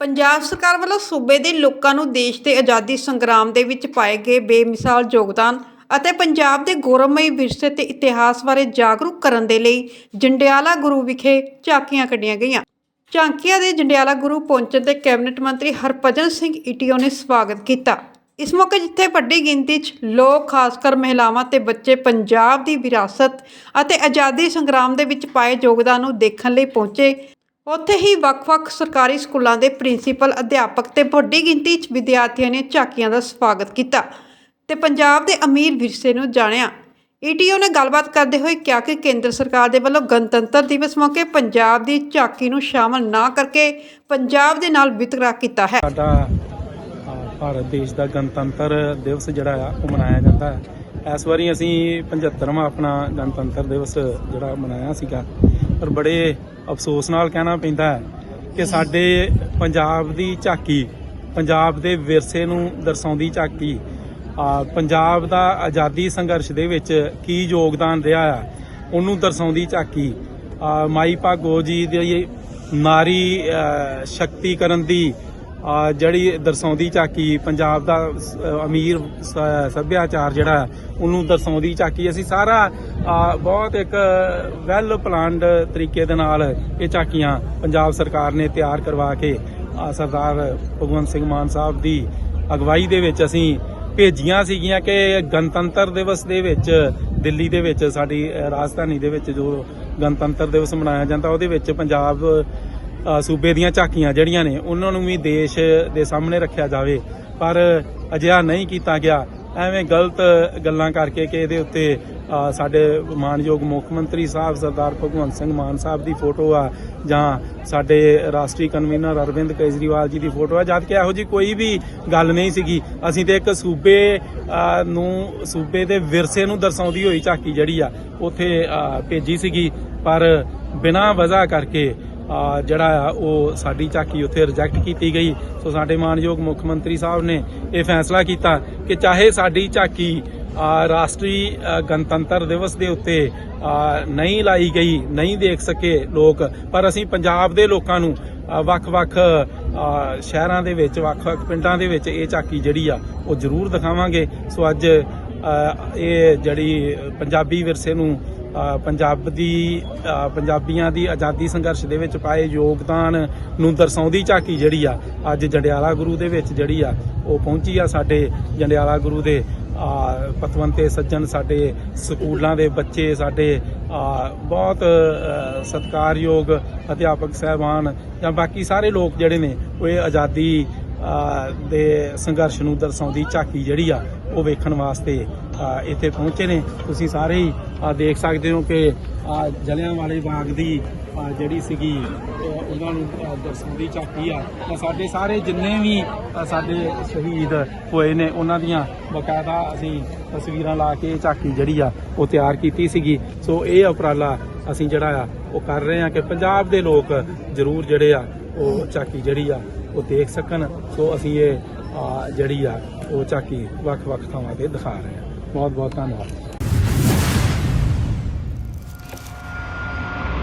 ਪੰਜਾਬ ਸਰਕਾਰ ਵੱਲੋਂ ਸੂਬੇ ਦੇ ਲੋਕਾਂ ਨੂੰ ਦੇਸ਼ ਦੇ ਆਜ਼ਾਦੀ ਸੰਗਰਾਮ ਦੇ ਵਿੱਚ ਪਾਏ ਗਏ ਬੇਮਿਸਾਲ ਯੋਗਦਾਨ ਅਤੇ ਪੰਜਾਬ ਦੇ ਗੌਰਵਮਈ ਵਿਰਸੇ ਤੇ ਇਤਿਹਾਸ ਬਾਰੇ ਜਾਗਰੂਕ ਕਰਨ ਦੇ ਲਈ ਜੰਡਿਆਲਾ ਗੁਰੂ ਵਿਖੇ ਝਾਕੀਆਂ ਕੱਢੀਆਂ ਗਈਆਂ। ਝਾਂਕੀਆਂ ਦੇ ਜੰਡਿਆਲਾ ਗੁਰੂ ਪਹੁੰਚਣ ਤੇ ਕੈਬਨਿਟ ਮੰਤਰੀ ਹਰਭਜਨ ਸਿੰਘ ਈਟੀਓ ਨੇ ਸਵਾਗਤ ਕੀਤਾ। ਇਸ ਮੌਕੇ ਜਿੱਥੇ ਵੱਡੀ ਗਿਣਤੀ 'ਚ ਲੋਕ ਖਾਸ ਕਰ ਮਹਿਲਾਵਾਂ ਤੇ ਬੱਚੇ ਪੰਜਾਬ ਦੀ ਵਿਰਾਸਤ ਅਤੇ ਆਜ਼ਾਦੀ ਸੰਗਰਾਮ ਦੇ ਵਿੱਚ ਪਾਏ ਯੋਗਦਾਨ ਨੂੰ ਦੇਖਣ ਲਈ ਪਹੁੰਚੇ ਉੱਥੇ ਹੀ ਵੱਖ-ਵੱਖ ਸਰਕਾਰੀ ਸਕੂਲਾਂ ਦੇ ਪ੍ਰਿੰਸੀਪਲ ਅਧਿਆਪਕ ਤੇ ਵੱਡੀ ਗਿਣਤੀ 'ਚ ਵਿਦਿਆਰਥੀਆਂ ਨੇ ਝਾਕੀਆਂ ਦਾ ਸਵਾਗਤ ਕੀਤਾ ਤੇ ਪੰਜਾਬ ਦੇ ਅਮੀਰ ਵਿਰਸੇ ਨੂੰ ਜਾਣਿਆ। ਈਟੀਓ ਨੇ ਗੱਲਬਾਤ ਕਰਦੇ ਹੋਏ ਕਿਹਾ ਕਿ ਕੇਂਦਰ ਸਰਕਾਰ ਦੇ ਵੱਲੋਂ ਗਣਤੰਤਰ ਦਿਵਸ ਮੌਕੇ ਪੰਜਾਬ ਦੀ ਝਾਕੀ ਨੂੰ ਸ਼ਾਮਲ ਨਾ ਕਰਕੇ ਪੰਜਾਬ ਦੇ ਨਾਲ ਵਿਤਕਰਾ ਕੀਤਾ ਹੈ। ਸਾਡਾ ਅ, ਭਾਰਤ ਦੇਸ਼ ਦਾ ਗਣਤੰਤਰ ਦਿਵਸ ਜਿਹੜਾ ਆ ਉਹ ਮਨਾਇਆ ਜਾਂਦਾ ਹੈ। ਇਸ ਵਾਰੀ ਅਸੀਂ 75ਵਾਂ ਆਪਣਾ ਗਣਤੰਤਰ ਦਿਵਸ ਜਿਹੜਾ ਮਨਾਇਆ ਸੀਗਾ। ਪਰ ਬੜੇ ਅਫਸੋਸ ਨਾਲ ਕਹਿਣਾ ਪੈਂਦਾ ਹੈ ਕਿ ਸਾਡੇ ਪੰਜਾਬ ਦੀ ਝਾਕੀ, ਪੰਜਾਬ ਦੇ ਵਿਰਸੇ ਨੂੰ ਦਰਸਾਉਂਦੀ ਝਾਕੀ ਪੰਜਾਬ ਦਾ ਆਜ਼ਾਦੀ ਸੰਘਰਸ਼ ਦੇ ਵਿੱਚ ਕੀ ਯੋਗਦਾਨ ਰਿਹਾ ਹੈ ਉਹਨੂੰ ਦਰਸਾਉਂਦੀ ਝਾਕੀ। ਮਾਈ ਭਾਗੋ ਜੀ ਦੀ ਨਾਰੀ ਸ਼ਕਤੀਕਰਨ ਦੀ ਜਿਹੜੀ ਦਰਸਾਉਂਦੀ ਝਾਕੀ, ਪੰਜਾਬ ਦਾ ਅਮੀਰ ਸ- ਸੱਭਿਆਚਾਰ ਜਿਹੜਾ, ਉਹਨੂੰ ਦਰਸਾਉਂਦੀ ਝਾਕੀ। ਅਸੀਂ ਸਾਰਾ ਬਹੁਤ ਇੱਕ ਵੈਲ ਪਲਾਨਡ ਤਰੀਕੇ ਦੇ ਨਾਲ ਇਹ ਝਾਕੀਆਂ ਪੰਜਾਬ ਸਰਕਾਰ ਨੇ ਤਿਆਰ ਕਰਵਾ ਕੇ ਸਰਦਾਰ ਭਗਵੰਤ ਸਿੰਘ ਮਾਨ ਸਾਹਿਬ ਦੀ ਅਗਵਾਈ ਦੇ ਵਿੱਚ ਅਸੀਂ ਭੇਜੀਆਂ ਸੀਗੀਆਂ ਕਿ ਗਣਤੰਤਰ ਦਿਵਸ ਦੇ ਵਿੱਚ, ਦਿੱਲੀ ਦੇ ਵਿੱਚ, ਸਾਡੀ ਰਾਜਧਾਨੀ ਦੇ ਵਿੱਚ ਜੋ ਗਣਤੰਤਰ ਦਿਵਸ ਮਨਾਇਆ ਜਾਂਦਾ, ਉਹਦੇ ਵਿੱਚ ਪੰਜਾਬ ਸੂਬੇ ਦੀਆਂ ਝਾਕੀਆਂ ਜਿਹੜੀਆਂ ਨੇ, ਉਹਨਾਂ ਨੂੰ ਵੀ ਦੇਸ਼ ਦੇ ਸਾਹਮਣੇ ਰੱਖਿਆ ਜਾਵੇ। ਪਰ ਅਜਿਹਾ ਨਹੀਂ ਕੀਤਾ ਗਿਆ। ਐਵੇਂ ਗਲਤ ਗੱਲਾਂ ਕਰਕੇ ਕਿ ਇਹਦੇ ਉੱਤੇ ਸਾਡੇ ਮਾਨਯੋਗ ਮੁੱਖ ਮੰਤਰੀ ਸਾਹਿਬ ਸਰਦਾਰ ਭਗਵੰਤ ਸਿੰਘ ਮਾਨ ਸਾਹਿਬ ਦੀ ਫੋਟੋ ਆ, ਜਾਂ ਸਾਡੇ ਰਾਸ਼ਟਰੀ ਕਨਵੀਨਰ ਅਰਵਿੰਦ ਕੇਜਰੀਵਾਲ ਜੀ ਦੀ ਫੋਟੋ ਆ। ਜਦ ਕਿ ਇਹੋ ਜੀ ਕੋਈ ਵੀ ਗੱਲ ਨਹੀਂ ਸੀਗੀ। ਅਸੀਂ ਤੇ ਇੱਕ ਸੂਬੇ ਨੂੰ, ਸੂਬੇ ਦੇ ਵਿਰਸੇ ਨੂੰ ਦਰਸਾਉਂਦੀ ਹੋਈ ਝਾਕੀ ਜਿਹੜੀ ਆ, ਉੱਥੇ ਭੇਜੀ ਸੀਗੀ। ਪਰ ਬਿਨਾਂ ਵਜ੍ਹਾ ਕਰਕੇ ਜਿਹੜਾ ਆ, ਉਹ ਸਾਡੀ ਝਾਕੀ ਉੱਥੇ ਰਿਜੈਕਟ ਕੀਤੀ ਗਈ। ਸੋ ਸਾਡੇ ਮਾਨਯੋਗ ਮੁੱਖ ਮੰਤਰੀ ਸਾਹਿਬ ਨੇ ਇਹ ਫੈਸਲਾ ਕੀਤਾ ਕਿ ਚਾਹੇ ਸਾਡੀ ਝਾਕੀ ਰਾਸ਼ਟਰੀ ਗਣਤੰਤਰ ਦਿਵਸ ਦੇ ਉੱਤੇ ਨਹੀਂ ਲਾਈ ਗਈ, ਨਹੀਂ ਦੇਖ ਸਕੇ ਲੋਕ, ਪਰ ਅਸੀਂ ਪੰਜਾਬ ਦੇ ਲੋਕਾਂ ਨੂੰ ਵੱਖ-ਵੱਖ ਸ਼ਹਿਰਾਂ ਦੇ ਵਿੱਚ, ਵੱਖ-ਵੱਖ ਪਿੰਡਾਂ ਦੇ ਵਿੱਚ ਇਹ ਝਾਕੀ ਜਿਹੜੀ ਆ, ਉਹ ਜ਼ਰੂਰ ਦਿਖਾਵਾਂਗੇ। ਸੋ ਅੱਜ ਇਹ ਜਿਹੜੀ ਪੰਜਾਬੀ ਵਿਰਸੇ ਨੂੰ ਪੰਜਾਬ ਦੀ ਪੰਜਾਬੀਆਂ ਦੀ ਆਜ਼ਾਦੀ ਸੰਘਰਸ਼ ਦੇ ਵਿੱਚ ਪਾਏ ਯੋਗਦਾਨ ਨੂੰ ਦਰਸਾਉਂਦੀ ਝਾਕੀ ਜਿਹੜੀ ਆ, ਅੱਜ ਜੰਡਿਆਲਾ ਗੁਰੂ ਦੇ ਵਿੱਚ ਜਿਹੜੀ ਆ, ਉਹ ਪਹੁੰਚੀ ਆ ਸਾਡੇ ਜੰਡਿਆਲਾ ਗੁਰੂ ਦੇ ਪਤਵੰਤੇ ਸੱਜਣ, ਸਾਡੇ ਸਕੂਲਾਂ ਦੇ ਬੱਚੇ, ਸਾਡੇ ਬਹੁਤ ਸਤਿਕਾਰਯੋਗ ਅਧਿਆਪਕ, ਸਹਿਬਾਨ ਜਾਂ ਬਾਕੀ ਸਾਰੇ ਲੋਕ ਜਿਹੜੇ ਨੇ, ਉਹ ਇਹ ਆਜ਼ਾਦੀ ਦੇ ਸੰਘਰਸ਼ ਨੂੰ ਦਰਸਾਉਂਦੀ ਝਾਕੀ ਜਿਹੜੀ ਆ, ਉਹ ਵੇਖਣ ਵਾਸਤੇ ਇੱਥੇ ਪਹੁੰਚੇ ਨੇ। ਤੁਸੀਂ ਸਾਰੇ ਹੀ ਦੇਖ ਸਕਦੇ ਹੋ ਕਿ ਜਲਿਆਂ ਵਾਲੇ ਬਾਗ ਦੀ ਜਿਹੜੀ ਸੀਗੀ ਉਹਨਾਂ ਨੂੰ ਦਰਸਾਉਂਦੀ ਝਾਕੀ ਆ। ਤਾਂ ਸਾਡੇ ਸਾਰੇ ਜਿੰਨੇ ਵੀ ਸਾਡੇ ਸ਼ਹੀਦ ਹੋਏ ਨੇ, ਉਹਨਾਂ ਦੀਆਂ ਬਕਾਇਦਾ ਅਸੀਂ ਤਸਵੀਰਾਂ ਲਾ ਕੇ ਝਾਕੀ ਜਿਹੜੀ ਆ, ਉਹ ਤਿਆਰ ਕੀਤੀ ਸੀਗੀ। ਸੋ ਇਹ ਉਪਰਾਲਾ ਅਸੀਂ ਜਿਹੜਾ ਆ, ਉਹ ਕਰ ਰਹੇ ਆ ਕਿ ਪੰਜਾਬ ਦੇ ਲੋਕ ਜ਼ਰੂਰ ਜਿਹੜੇ ਆ, ਉਹ ਝਾਕੀ ਜਿਹੜੀ ਆ ਉਹ ਦੇਖ ਸਕਣ, ਸੋ ਅਸੀਂ ਇਹ ਜਿਹੜੀ ਆ, ਉਹ ਝਾਕੀ ਵੱਖ-ਵੱਖ ਥਾਵਾਂ ਤੇ ਦਿਖਾ ਰਹੇ ਆ ਬਹੁਤ ਬਹੁਤ ਧੰਨਵਾਦ।